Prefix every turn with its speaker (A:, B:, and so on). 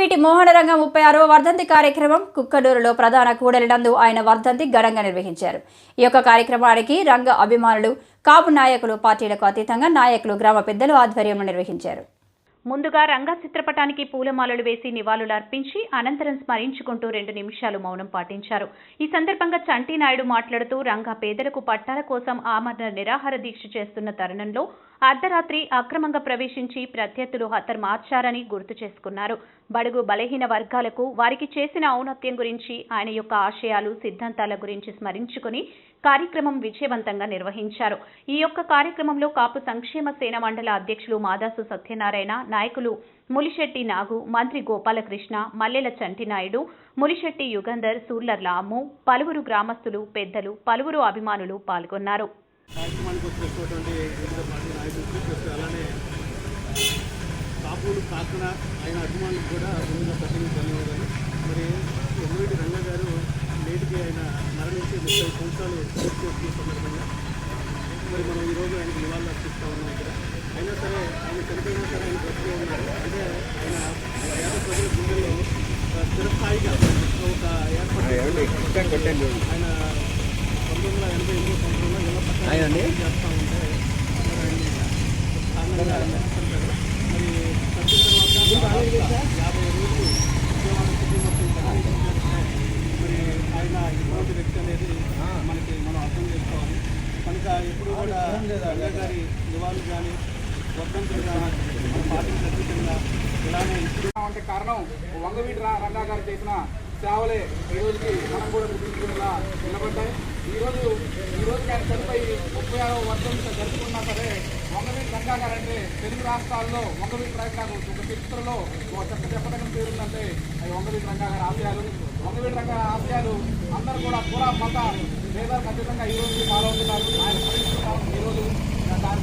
A: వంగవీటి మోహనరంగ ముప్పై ఆరవ వర్ధంతి కార్యక్రమం కుక్కడూరులో ప్రధాన కూడలినందు ఆయన వర్ధంతి ఘనంగా నిర్వహించారు. ఈ యొక్క కార్యక్రమానికి రంగ అభిమానులు కాపు నాయకులు పార్టీలకు అతీతంగా నాయకులు గ్రామ పెద్దలు ఆధ్వర్యంలో నిర్వహించారు.
B: ముందుగా రంగా చిత్రపటానికి పూలమాలలు వేసి నివాళులు అర్పించి అనంతరం స్మరించుకుంటూ రెండు నిమిషాలు మౌనం పాటించారు. ఈ సందర్భంగా చంటి నాయుడు మాట్లాడుతూ రంగా పేదలకు పట్టాల కోసం ఆమరణ నిరాహార దీక్ష చేస్తున్న తరుణంలో అర్ధరాత్రి అక్రమంగా ప్రవేశించి ప్రత్యర్థులు హతమార్చారని గుర్తు చేసుకున్నారు. బడుగు బలహీన వర్గాలకు వారికి చేసిన ఔన్నత్యం గురించి ఆయన యొక్క ఆశయాలు సిద్ధాంతాల గురించి స్మరించుకుని కార్యక్రమం విజయవంతంగా నిర్వహించారు. ఈ యొక్క కార్యక్రమంలో కాపు సంక్షేమ సేన మండల అధ్యక్షులు మాదాసు సత్యనారాయణ నాయకులు ములిశెట్టి నాగు మంత్రి గోపాలకృష్ణ మల్లెల చంటినాయుడు ములిశెట్టి యుగంధర్ సూర్లర్ల అమ్ము పలువురు గ్రామస్తులు పెద్దలు పలువురు అభిమానులు పాల్గొన్నారు.
C: కార్యక్రమానికి వచ్చినటువంటి ఆయన అభిమానులకు కూడా ముందుగా ప్రత్యేక ధన్యవాదాలు. మరి ఎమ్మెల్యే రంగ గారు నేటికి ఆయన మరణించి ముప్పై సంవత్సరాలు పూర్తి చేస్తున్న సందర్భంగా మరి మనం ఈరోజు ఆయనకు నివాళులు అర్పిస్తూ చిరస్థాయిగా ఒక ఆయన పంతొమ్మిది వందల ఎనభై ఎనిమిది సంవత్సరంలో ఇళ్ళ చేస్తూ ఉంటే మరి ఆయన్ని తర్వాత యాభై రోజులు విజయవాడ సిటీ మొత్తం మరి ఆయన ఇటువంటి వ్యక్తి అనేది మనకి మనం అర్థం చేసుకోవాలి. కనుక ఎప్పుడు కూడా రంగా గారి నివాళులు కానీ
D: అంటే కారణం వంగవీటి రంగా గారు చేసిన సేవలే ఈ రోజుకి మనం కూడా గుర్తించుకునేలా నిలబడ్డాయి. ఈ రోజు ఈ రోజు ఆయన చనిపోయి ముప్పై ఆరో వర్షం జరుపుకున్నా సరే వంగవీటి రంగా గారు అంటే తెలుగు రాష్ట్రాల్లో వంగవీటి రంగారు ఒక చరిత్రలో ఒక చెక్క చెప్పదగిన పేరుందంటే అది వంగవీటి రంగా గారి ఆశయాలు. వంగవీటి రంగా ఆశయాలు అందరూ కూడా పూరా మత భేదాలకు అతీతంగా ఈ ఫాలో అవుతున్నారు ఆయన ఈరోజు ఈ రోజు దాని